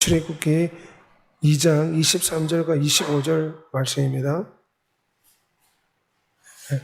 출애굽기 2장 23절과 25절 말씀입니다. 네.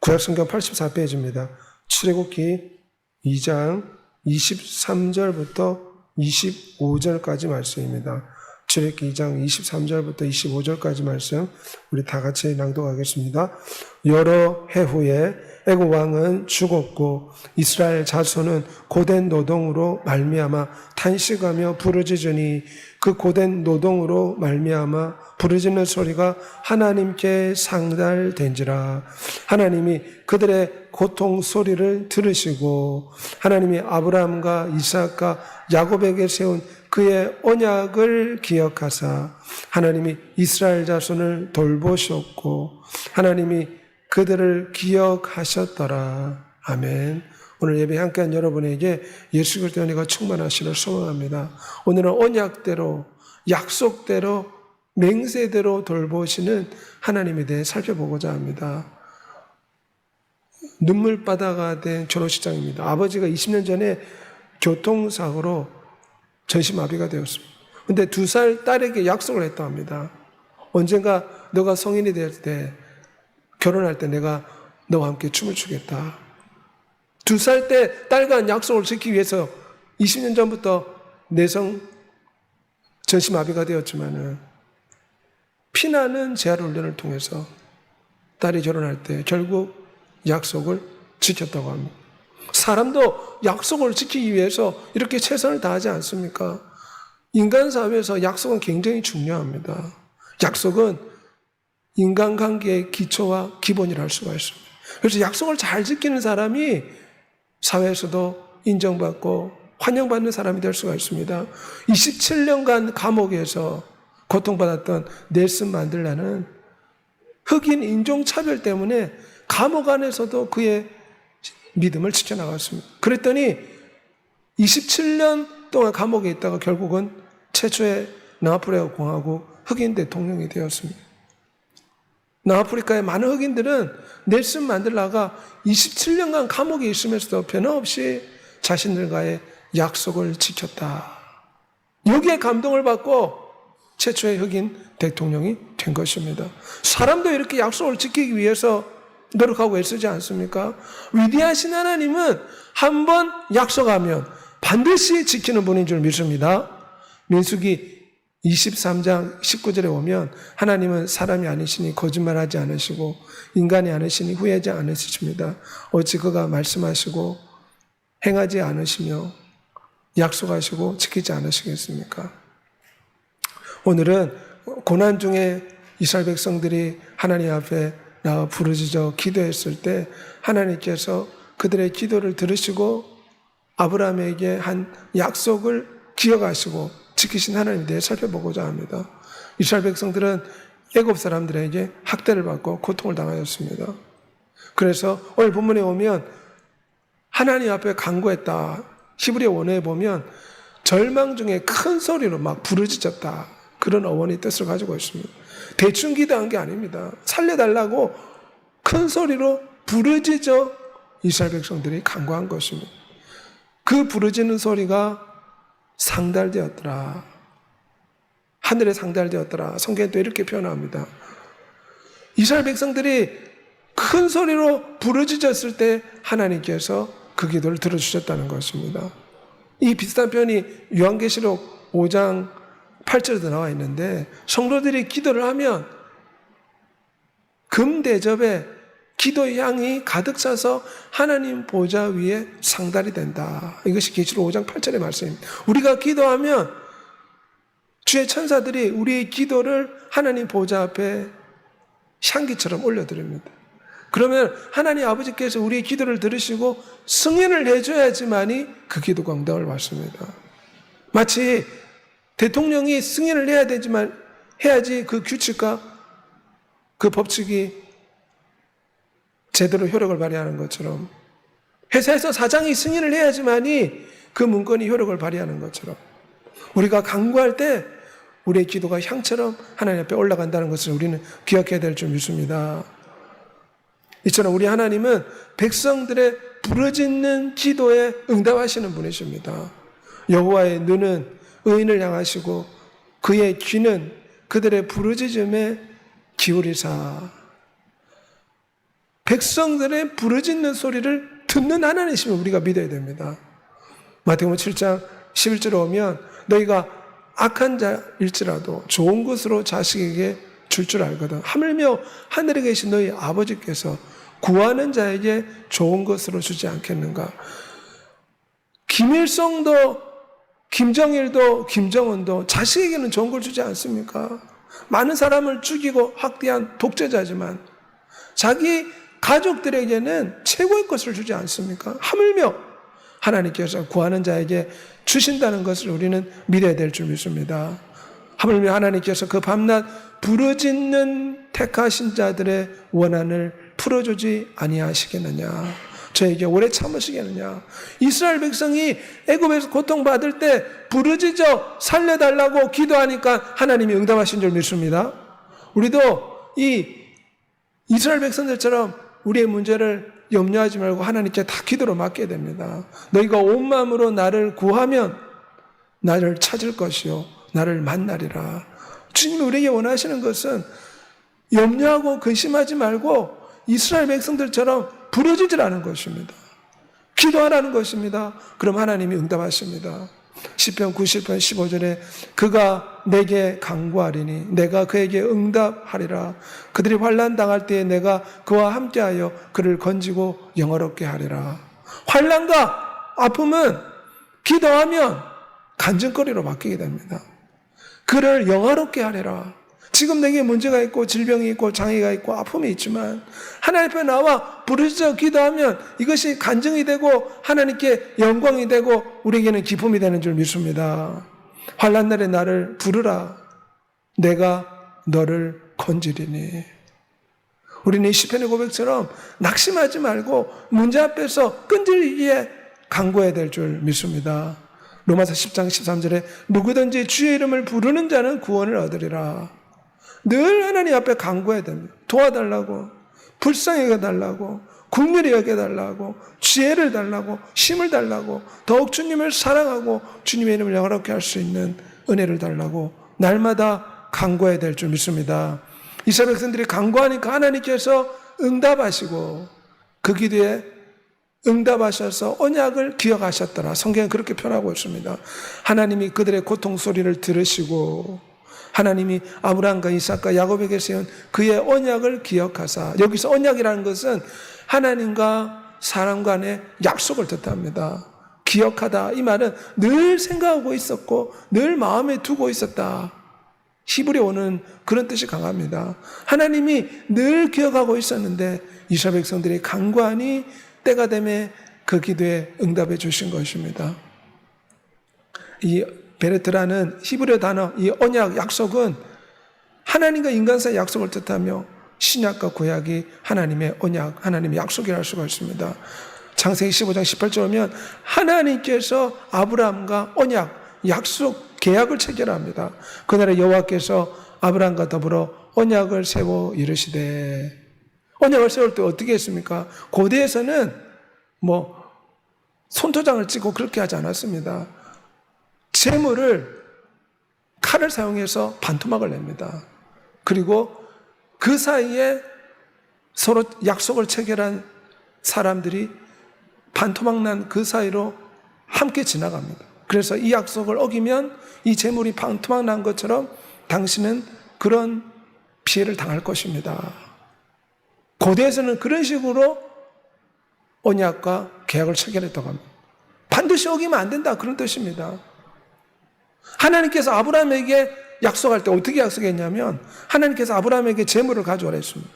구약성경 84페이지입니다. 출애굽기 2장 23절부터 25절까지 말씀입니다. 출애굽기 2장 23절부터 25절까지 말씀 우리 다 같이 낭독하겠습니다. 여러 해 후에 애굽 왕은 죽었고 이스라엘 자손은 고된 노동으로 말미암아 탄식하며 부르짖으니 그 고된 노동으로 말미암아 부르짖는 소리가 하나님께 상달된지라. 하나님이 그들의 고통 소리를 들으시고 하나님이 아브라함과 이삭과 야곱에게 세운 그의 언약을 기억하사 하나님이 이스라엘 자손을 돌보셨고 하나님이 그들을 기억하셨더라. 아멘. 오늘 예배 함께한 여러분에게 예수 그리스도의 은혜가 충만하시를 소망합니다. 오늘은 언약대로 약속대로 맹세대로 돌보시는 하나님에 대해 살펴보고자 합니다. 눈물바다가 된 결혼식장입니다. 아버지가 20년 전에 교통사고로 전신마비가 되었습니다. 근데 두 살 딸에게 약속을 했다 합니다. 언젠가 너가 성인이 될 때, 결혼할 때 내가 너와 함께 춤을 추겠다. 두 살 때 딸과 한 약속을 지키기 위해서 20년 전부터 내성 전신마비가 되었지만은 피나는 재활 훈련을 통해서 딸이 결혼할 때 결국 약속을 지켰다고 합니다. 사람도 약속을 지키기 위해서 이렇게 최선을 다하지 않습니까? 인간 사회에서 약속은 굉장히 중요합니다. 약속은 인간관계의 기초와 기본이라 할 수가 있습니다. 그래서 약속을 잘 지키는 사람이 사회에서도 인정받고 환영받는 사람이 될 수가 있습니다. 27년간 감옥에서 고통받았던 넬슨 만들라는 흑인 인종차별 때문에 감옥 안에서도 그의 믿음을 지켜나갔습니다. 그랬더니 27년 동안 감옥에 있다가 결국은 최초의 남아프리카 공화국 흑인 대통령이 되었습니다. 남아프리카의 많은 흑인들은 넬슨 만들라가 27년간 감옥에 있으면서도 변함없이 자신들과의 약속을 지켰다. 여기에 감동을 받고 최초의 흑인 대통령이 된 것입니다. 사람도 이렇게 약속을 지키기 위해서 노력하고 애쓰지 않습니까? 위대하신 하나님은 한 번 약속하면 반드시 지키는 분인 줄 믿습니다. 민수기 23장 19절에 오면 하나님은 사람이 아니시니 거짓말하지 않으시고 인간이 아니시니 후회하지 않으십니다. 어찌 그가 말씀하시고 행하지 않으시며 약속하시고 지키지 않으시겠습니까? 오늘은 고난 중에 이스라엘 백성들이 하나님 앞에 나와 부르짖어 기도했을 때 하나님께서 그들의 기도를 들으시고 아브라함에게 한 약속을 기억하시고 지키신 하나님에 대해 살펴보고자 합니다. 이스라엘 백성들은 애굽 사람들에게 학대를 받고 고통을 당하였습니다. 그래서 오늘 본문에 오면 하나님 앞에 간구했다. 히브리 원어에 보면 절망 중에 큰 소리로 막 부르짖었다. 그런 어원의 뜻을 가지고 있습니다. 대충 기도한 게 아닙니다. 살려달라고 큰 소리로 부르짖어 이스라엘 백성들이 간구한 것입니다. 그 부르짖는 소리가 상달되었더라. 하늘에 상달되었더라. 성경에 또 이렇게 표현합니다. 이스라엘 백성들이 큰 소리로 부르짖었을 때 하나님께서 그 기도를 들어주셨다는 것입니다. 이 비슷한 표현이 요한계시록 5장 8절에도 나와 있는데 성도들이 기도를 하면 금 대접에 기도 향이 가득 차서 하나님 보좌 위에 상달이 된다. 이것이 계시록 5장 8절의 말씀입니다. 우리가 기도하면 주의 천사들이 우리의 기도를 하나님 보좌 앞에 향기처럼 올려드립니다. 그러면 하나님 아버지께서 우리의 기도를 들으시고 승인을 해줘야지만이 그 기도가 응답을 받습니다. 마치 대통령이 승인을 해야 되지만 해야지 그 규칙과 그 법칙이 제대로 효력을 발휘하는 것처럼 회사에서 사장이 승인을 해야지만이 그 문건이 효력을 발휘하는 것처럼 우리가 강구할 때 우리의 기도가 향처럼 하나님 앞에 올라간다는 것을 우리는 기억해야 될 줄 믿습니다. 이처럼 우리 하나님은 백성들의 부르짖는 기도에 응답하시는 분이십니다. 여호와의 눈은 의인을 향하시고 그의 귀는 그들의 부르짖음에 기울이사 백성들의 부르짖는 소리를 듣는 하나님이심을 우리가 믿어야 됩니다. 마태복음 7장 11절에 오면 너희가 악한 자일지라도 좋은 것으로 자식에게 줄줄 알거든. 하물며 하늘에 계신 너희 아버지께서 구하는 자에게 좋은 것으로 주지 않겠는가. 김일성도 김정일도 김정은도 자식에게는 좋은 걸 주지 않습니까? 많은 사람을 죽이고 학대한 독재자지만 자기 가족들에게는 최고의 것을 주지 않습니까? 하물며 하나님께서 구하는 자에게 주신다는 것을 우리는 믿어야 될 줄 믿습니다. 하물며 하나님께서 그 밤낮 부르짖는 택하신 자들의 원한을 풀어주지 아니하시겠느냐? 저에게 오래 참으시겠느냐? 이스라엘 백성이 애굽에서 고통받을 때 부르짖어 살려달라고 기도하니까 하나님이 응답하신 줄 믿습니다. 우리도 이 이스라엘 백성들처럼 우리의 문제를 염려하지 말고 하나님께 다 기도로 맡게 됩니다. 너희가 온 마음으로 나를 구하면 나를 찾을 것이요 나를 만나리라. 주님이 우리에게 원하시는 것은 염려하고 근심하지 말고 이스라엘 백성들처럼 부러지지라는 것입니다. 기도하라는 것입니다. 그럼 하나님이 응답하십니다. 10편 90편 15절에 그가 내게 강구하리니 내가 그에게 응답하리라. 그들이 환난 당할 때에 내가 그와 함께하여 그를 건지고 영어롭게 하리라. 환난과 아픔은 기도하면 간증거리로 바뀌게 됩니다. 그를 영화롭게 하리라. 지금 내게 문제가 있고 질병이 있고 장애가 있고 아픔이 있지만 하나님 앞에 나와 부르짖어 기도하면 이것이 간증이 되고 하나님께 영광이 되고 우리에게는 기쁨이 되는 줄 믿습니다. 환란 날에 나를 부르라. 내가 너를 건지리니. 우리는 이 시편의 고백처럼 낙심하지 말고 문제 앞에서 끈질기게 강구해야 될 줄 믿습니다. 로마서 10장 13절에 누구든지 주의 이름을 부르는 자는 구원을 얻으리라. 늘 하나님 앞에 간구해야 됩니다. 도와달라고, 불쌍히 여겨달라고, 국률이 여겨달라고, 지혜를 달라고, 힘을 달라고, 더욱 주님을 사랑하고 주님의 이름을 영화롭게 할 수 있는 은혜를 달라고 날마다 간구해야 될 줄 믿습니다. 이스라엘 백성들이 간구하니까 하나님께서 응답하시고 그 기도에 응답하셔서 언약을 기억하셨더라. 성경은 그렇게 표현하고 있습니다. 하나님이 그들의 고통 소리를 들으시고 하나님이 아브라함과 이삭과 야곱에게 세운 그의 언약을 기억하사 여기서 언약이라는 것은 하나님과 사람 간의 약속을 뜻합니다. 기억하다 이 말은 늘 생각하고 있었고 늘 마음에 두고 있었다. 히브리어는 그런 뜻이 강합니다. 하나님이 늘 기억하고 있었는데 이스라엘 백성들이 간구하니 때가 되매 그 기도에 응답해 주신 것입니다. 이 베레트라는 히브리어 단어 이 언약 약속은 하나님과 인간 사이 약속을 뜻하며 신약과 구약이 하나님의 언약, 하나님의 약속이라 할 수가 있습니다. 창세기 15장 18절 오면 하나님께서 아브라함과 언약, 약속, 계약을 체결합니다. 그날에 여호와께서 아브라함과 더불어 언약을 세워 이르시되 언약을 세울 때 어떻게 했습니까? 고대에서는 뭐 손토장을 찍고 그렇게 하지 않았습니다. 재물을 칼을 사용해서 반토막을 냅니다. 그리고 그 사이에 서로 약속을 체결한 사람들이 반토막 난 그 사이로 함께 지나갑니다. 그래서 이 약속을 어기면 이 재물이 반토막 난 것처럼 당신은 그런 피해를 당할 것입니다. 고대에서는 그런 식으로 언약과 계약을 체결했다고 합니다. 반드시 어기면 안 된다. 그런 뜻입니다. 하나님께서 아브라함에게 약속할 때 어떻게 약속했냐면 하나님께서 아브라함에게 재물을 가져오라 했습니다.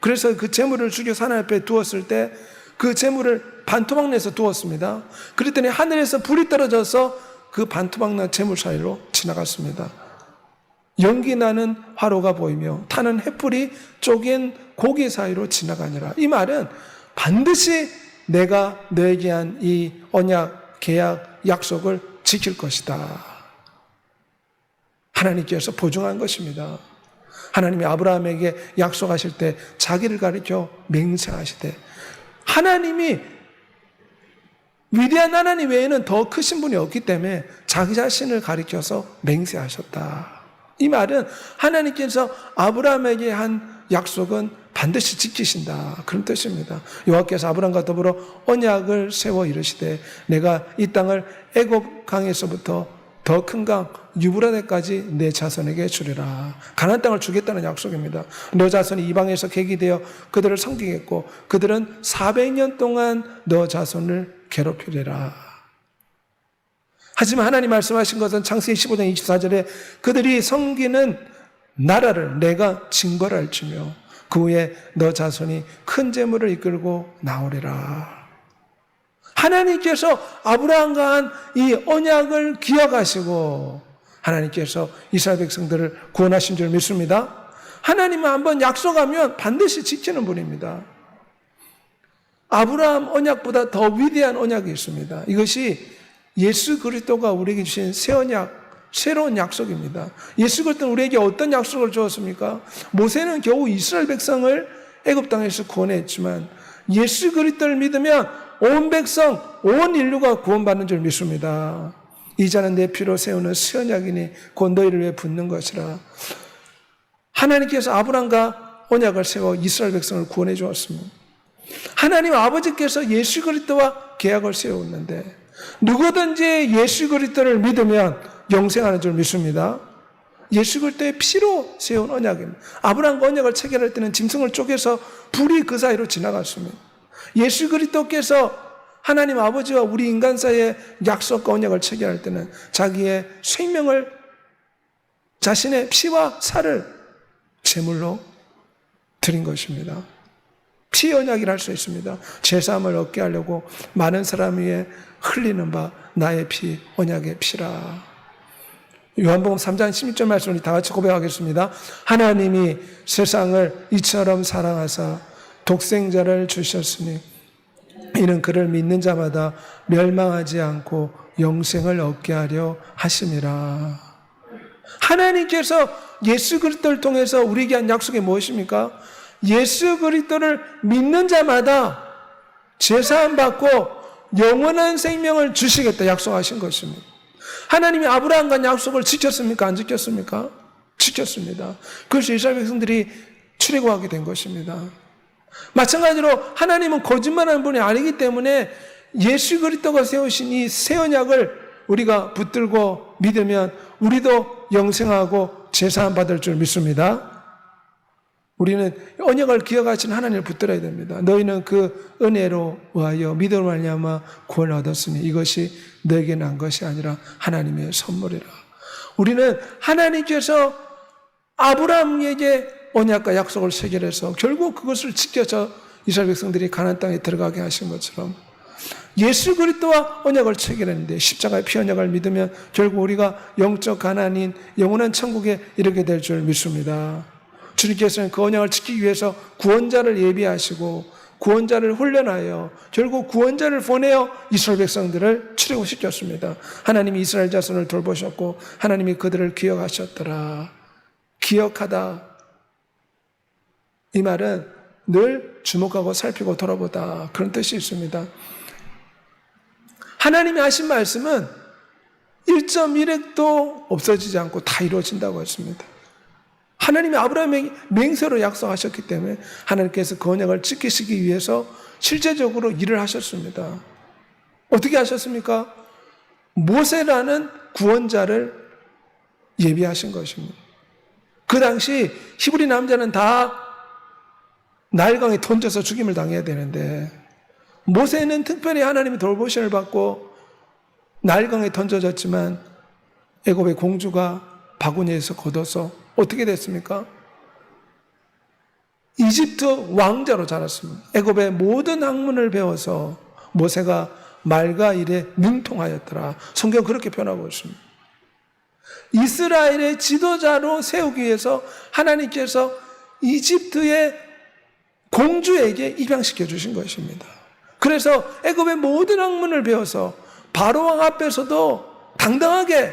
그래서 그 재물을 죽여서 하나님 앞에 두었을 때 그 재물을 반토막 내서 두었습니다. 그랬더니 하늘에서 불이 떨어져서 그 반토막 난 재물 사이로 지나갔습니다. 연기 나는 화로가 보이며 타는 햇불이 쪼갠 고기 사이로 지나가니라. 이 말은 반드시 내가 너에게 한 이 언약, 계약, 약속을 지킬 것이다. 하나님께서 보증한 것입니다. 하나님이 아브라함에게 약속하실 때 자기를 가리켜 맹세하시되 하나님이 위대한 하나님 외에는 더 크신 분이 없기 때문에 자기 자신을 가리켜서 맹세하셨다. 이 말은 하나님께서 아브라함에게 한 약속은 반드시 지키신다. 그런 뜻입니다. 여호와께서 아브라함과 더불어 언약을 세워 이르시되 내가 이 땅을 애굽 강에서부터 더 큰 강 유브라데까지 내 자손에게 주리라. 가나안 땅을 주겠다는 약속입니다. 너 자손이 이방에서 객이 되어 그들을 섬기겠고 그들은 400년 동안 너 자손을 괴롭히리라. 하지만 하나님 말씀하신 것은 창세기 15장 24절에 그들이 섬기는 나라를 내가 주며 그 후에 너 자손이 큰 재물을 이끌고 나오리라. 하나님께서 아브라함과 한 이 언약을 기억하시고 하나님께서 이스라엘 백성들을 구원하신 줄 믿습니다. 하나님은 한번 약속하면 반드시 지키는 분입니다. 아브라함 언약보다 더 위대한 언약이 있습니다. 이것이 예수 그리스도가 우리에게 주신 새 언약, 새로운 약속입니다. 예수 그리스도는 우리에게 어떤 약속을 주었습니까? 모세는 겨우 이스라엘 백성을 애굽 땅에서 구원했지만 예수 그리스도를 믿으면 온 백성, 온 인류가 구원받는 줄 믿습니다. 이 자는 내 피로 세우는 새 언약이니 곧 너희를 위해 붙는 것이라. 하나님께서 아브라함과 언약을 세워 이스라엘 백성을 구원해 주었습니다. 하나님 아버지께서 예수 그리스도와 계약을 세웠는데 누구든지 예수 그리스도를 믿으면 영생하는 줄 믿습니다. 예수 그리스도의 피로 세운 언약입니다. 아브라함과 언약을 체결할 때는 짐승을 쪼개서 불이 그 사이로 지나갔습니다. 예수 그리스도께서 하나님 아버지와 우리 인간 사이의 약속과 언약을 체결할 때는 자기의 생명을 자신의 피와 살을 제물로 드린 것입니다. 피 언약이라 할 수 있습니다. 제사함을 얻게 하려고 많은 사람 위에 흘리는 바 나의 피 언약의 피라. 요한복음 3장 16절 말씀 우리 다 같이 고백하겠습니다. 하나님이 세상을 이처럼 사랑하사 독생자를 주셨으니 이는 그를 믿는 자마다 멸망하지 않고 영생을 얻게 하려 하심이라. 하나님께서 예수 그리스도를 통해서 우리에게 한 약속이 무엇입니까? 예수 그리스도를 믿는 자마다 제사함 받고 영원한 생명을 주시겠다 약속하신 것입니다. 하나님이 아브라함과 약속을 지켰습니까? 안 지켰습니까? 지켰습니다. 그래서 이스라엘 백성들이 출애굽하게 된 것입니다. 마찬가지로 하나님은 거짓말하는 분이 아니기 때문에 예수 그리스도가 세우신 이 새 언약을 우리가 붙들고 믿으면 우리도 영생하고 제사함 받을 줄 믿습니다. 우리는 언약을 기억하신 하나님을 붙들어야 됩니다. 너희는 그 은혜로 하여 믿음을 말미암아 구원을 얻었으니 이것이 너에게 난 것이 아니라 하나님의 선물이라. 우리는 하나님께서 아브라함에게 언약과 약속을 체결해서 결국 그것을 지켜서 이스라엘 백성들이 가나안 땅에 들어가게 하신 것처럼 예수 그리스도와 언약을 체결했는데 십자가의 피 언약을 믿으면 결국 우리가 영적 가난인 영원한 천국에 이르게 될 줄 믿습니다. 주님께서는 그 언약을 지키기 위해서 구원자를 예비하시고 구원자를 훈련하여 결국 구원자를 보내어 이스라엘 백성들을 출애굽시켰습니다. 하나님이 이스라엘 자손을 돌보셨고 하나님이 그들을 기억하셨더라. 기억하다. 이 말은 늘 주목하고 살피고 돌아보다 그런 뜻이 있습니다. 하나님이 하신 말씀은 1.1핵도 없어지지 않고 다 이루어진다고 했습니다. 하나님이 아브라함에게 맹세로 약속하셨기 때문에 하나님께서 그 언약을 지키시기 위해서 실제적으로 일을 하셨습니다. 어떻게 하셨습니까? 모세라는 구원자를 예비하신 것입니다. 그 당시 히브리 남자는 다 나일강에 던져서 죽임을 당해야 되는데 모세는 특별히 하나님의 돌보심을 받고 나일강에 던져졌지만 애굽의 공주가 바구니에서 걷어서 어떻게 됐습니까? 이집트 왕자로 자랐습니다. 애굽의 모든 학문을 배워서 모세가 말과 일에 능통하였더라. 성경 그렇게 표현하고 있습니다. 이스라엘의 지도자로 세우기 위해서 하나님께서 이집트의 공주에게 입양시켜 주신 것입니다. 그래서 애굽의 모든 학문을 배워서 바로 왕 앞에서도 당당하게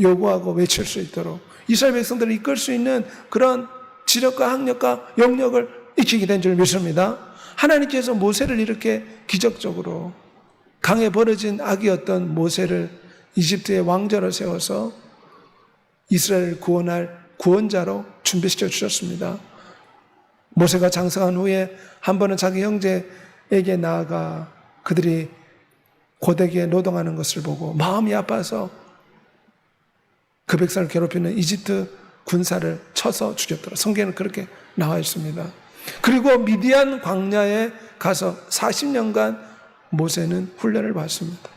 요구하고 외칠 수 있도록 이스라엘 백성들을 이끌 수 있는 그런 지력과 학력과 영역을 익히게 된 줄 믿습니다. 하나님께서 모세를 이렇게 기적적으로 강에 버려진 아기였던 모세를 이집트의 왕자로 세워서 이스라엘을 구원할 구원자로 준비시켜 주셨습니다. 모세가 장성한 후에 한 번은 자기 형제에게 나아가 그들이 고되게 노동하는 것을 보고 마음이 아파서 그 백성을 괴롭히는 이집트 군사를 쳐서 죽였더라. 성경에는 그렇게 나와 있습니다. 그리고 미디안 광야에 가서 40년간 모세는 훈련을 받습니다.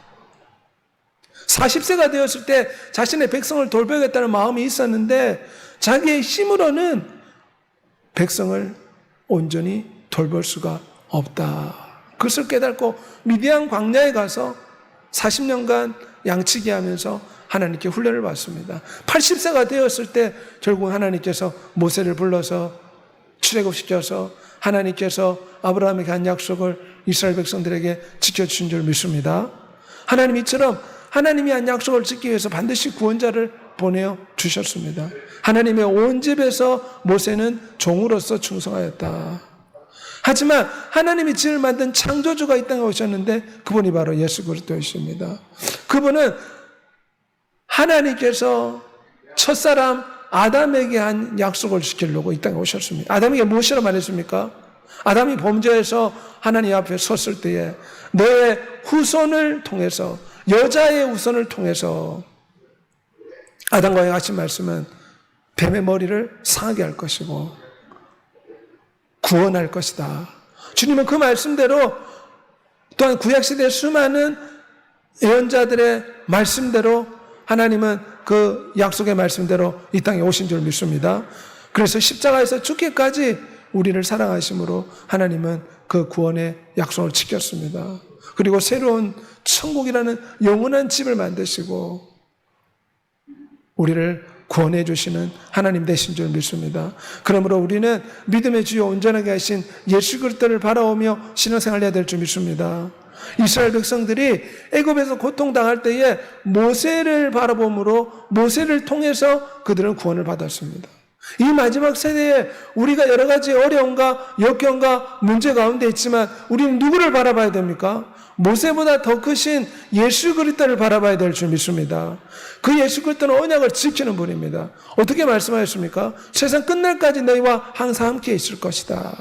40세가 되었을 때 자신의 백성을 돌보겠다는 마음이 있었는데 자기의 힘으로는 백성을 온전히 돌볼 수가 없다. 그것을 깨닫고 미디안 광야에 가서 40년간 양치기 하면서 하나님께 훈련을 받습니다. 80세가 되었을 때 결국 하나님께서 모세를 불러서 출애굽시켜서 하나님께서 아브라함에게 한 약속을 이스라엘 백성들에게 지켜주신 줄 믿습니다. 하나님 이처럼 하나님이 한 약속을 지키기 위해서 반드시 구원자를 보내어 주셨습니다. 하나님의 온 집에서 모세는 종으로서 충성하였다. 하지만 하나님이 지을 만든 창조주가 이 땅에 오셨는데 그분이 바로 예수 그리스도이십니다. 그분은 하나님께서 첫사람 아담에게 한 약속을 지키려고 이 땅에 오셨습니다. 아담에게 무엇이라 말했습니까? 아담이 범죄해서 하나님 앞에 섰을 때에 너의 후손을 통해서 여자의 후손을 통해서 아담과 하신 말씀은 뱀의 머리를 상하게 할 것이고 구원할 것이다. 주님은 그 말씀대로 또한 구약시대의 수많은 예언자들의 말씀대로 하나님은 그 약속의 말씀대로 이 땅에 오신 줄 믿습니다. 그래서 십자가에서 죽기까지 우리를 사랑하심으로 하나님은 그 구원의 약속을 지켰습니다. 그리고 새로운 천국이라는 영원한 집을 만드시고 우리를 구원해 주시는 하나님 되신 줄 믿습니다. 그러므로 우리는 믿음의 주요 온전하게 하신 예수 그리스도를 바라오며 신앙생활 해야 될 줄 믿습니다. 이스라엘 백성들이 애굽에서 고통당할 때에 모세를 바라봄으로 모세를 통해서 그들은 구원을 받았습니다. 이 마지막 세대에 우리가 여러 가지 어려움과 역경과 문제 가운데 있지만 우리는 누구를 바라봐야 됩니까? 모세보다 더 크신 예수 그리스도를 바라봐야 될 줄 믿습니다. 그 예수 그리스도는 언약을 지키는 분입니다. 어떻게 말씀하셨습니까? 세상 끝날까지 너희와 항상 함께 있을 것이다.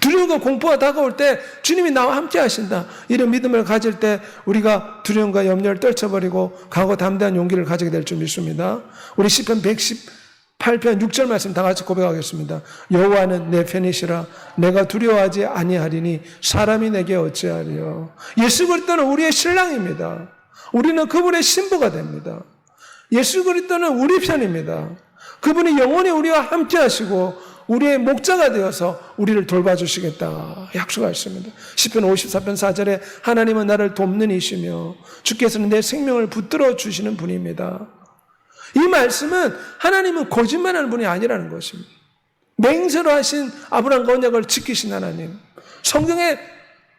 두려움과 공포가 다가올 때 주님이 나와 함께 하신다. 이런 믿음을 가질 때 우리가 두려움과 염려를 떨쳐버리고 강하고 담대한 용기를 가지게 될 줄 믿습니다. 우리 시편 118편 6절 말씀 다 같이 고백하겠습니다. 여호와는 내 편이시라 내가 두려워하지 아니하리니 사람이 내게 어찌하리요. 예수 그리스도는 우리의 신랑입니다. 우리는 그분의 신부가 됩니다. 예수 그리스도는 우리 편입니다. 그분이 영원히 우리와 함께 하시고 우리의 목자가 되어서 우리를 돌봐주시겠다 약속하셨습니다. 10편 54편 4절에 하나님은 나를 돕는 이시며 주께서는 내 생명을 붙들어 주시는 분입니다. 이 말씀은 하나님은 거짓말하는 분이 아니라는 것입니다. 맹세로 하신 아브라함과 언약을 지키신 하나님. 성경의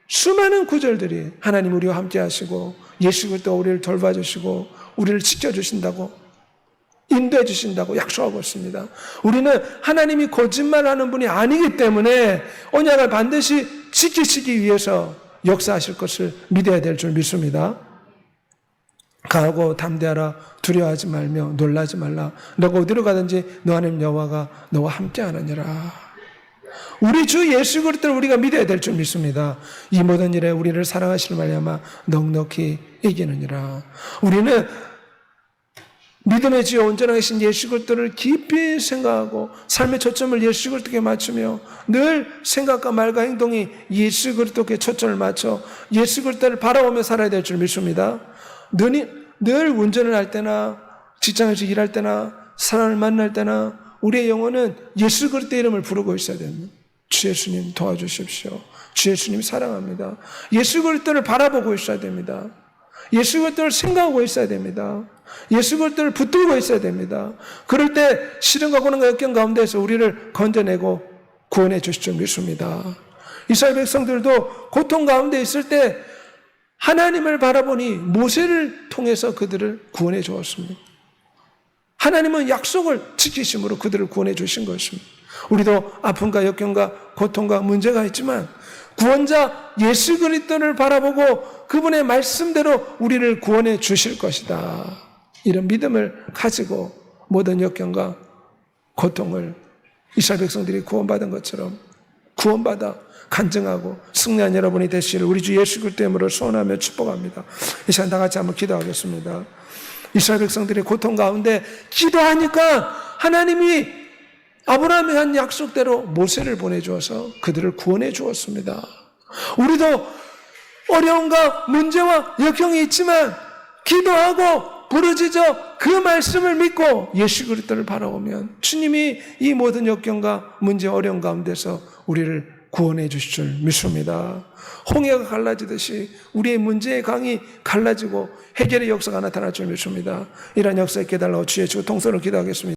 수많은 구절들이 하나님 우리와 함께 하시고 예수 그리스도 우리를 돌봐주시고 우리를 지켜주신다고 인도해 주신다고 약속하고 있습니다. 우리는 하나님이 거짓말하는 분이 아니기 때문에 언약을 반드시 지키시기 위해서 역사하실 것을 믿어야 될 줄 믿습니다. 가고 담대하라 두려워하지 말며 놀라지 말라 너가 어디로 가든지 너 하나님 여호와가 너와 함께하느니라. 우리 주 예수 그리스도를 우리가 믿어야 될 줄 믿습니다. 이 모든 일에 우리를 사랑하시는 말이야마 넉넉히 이기느니라. 우리는 믿음의 지어 온전하신 예수 그리스도를 깊이 생각하고 삶의 초점을 예수 그리스도께 맞추며 늘 생각과 말과 행동이 예수 그리스도께 초점을 맞춰 예수 그리스도를 바라보며 살아야 될 줄 믿습니다. 늘, 늘 운전을 할 때나 직장에서 일할 때나 사람을 만날 때나 우리의 영혼은 예수 그리스도의 이름을 부르고 있어야 됩니다. 주 예수님 도와주십시오. 주 예수님 사랑합니다. 예수 그리스도를 바라보고 있어야 됩니다. 예수 그리스도를 생각하고 있어야 됩니다. 예수 그리스도를 붙들고 있어야 됩니다. 그럴 때 시련과 고난과 역경 가운데서 우리를 건져내고 구원해 주실 줄 믿습니다. 이스라엘 백성들도 고통 가운데 있을 때 하나님을 바라보니 모세를 통해서 그들을 구원해 주었습니다. 하나님은 약속을 지키심으로 그들을 구원해 주신 것입니다. 우리도 아픔과 역경과 고통과 문제가 있지만 구원자 예수 그리스도를 바라보고 그분의 말씀대로 우리를 구원해 주실 것이다. 이런 믿음을 가지고 모든 역경과 고통을 이스라엘 백성들이 구원받은 것처럼 구원받아 간증하고 승리한 여러분이 되시기를 우리 주 예수 그리스도 이름으로 소원하며 축복합니다. 이 시간 다 같이 한번 기도하겠습니다. 이스라엘 백성들이 고통 가운데 기도하니까 하나님이 아브라함이 한 약속대로 모세를 보내주어서 그들을 구원해 주었습니다. 우리도 어려움과 문제와 역경이 있지만 기도하고 부르짖어 그 말씀을 믿고 예수 그리스도를 바라보면 주님이 이 모든 역경과 문제 어려움 가운데서 우리를 구원해 주실 줄 믿습니다. 홍해가 갈라지듯이 우리의 문제의 강이 갈라지고 해결의 역사가 나타날 줄 믿습니다. 이러한 역사에 깨달아 주의 주 통솔을 기도하겠습니다.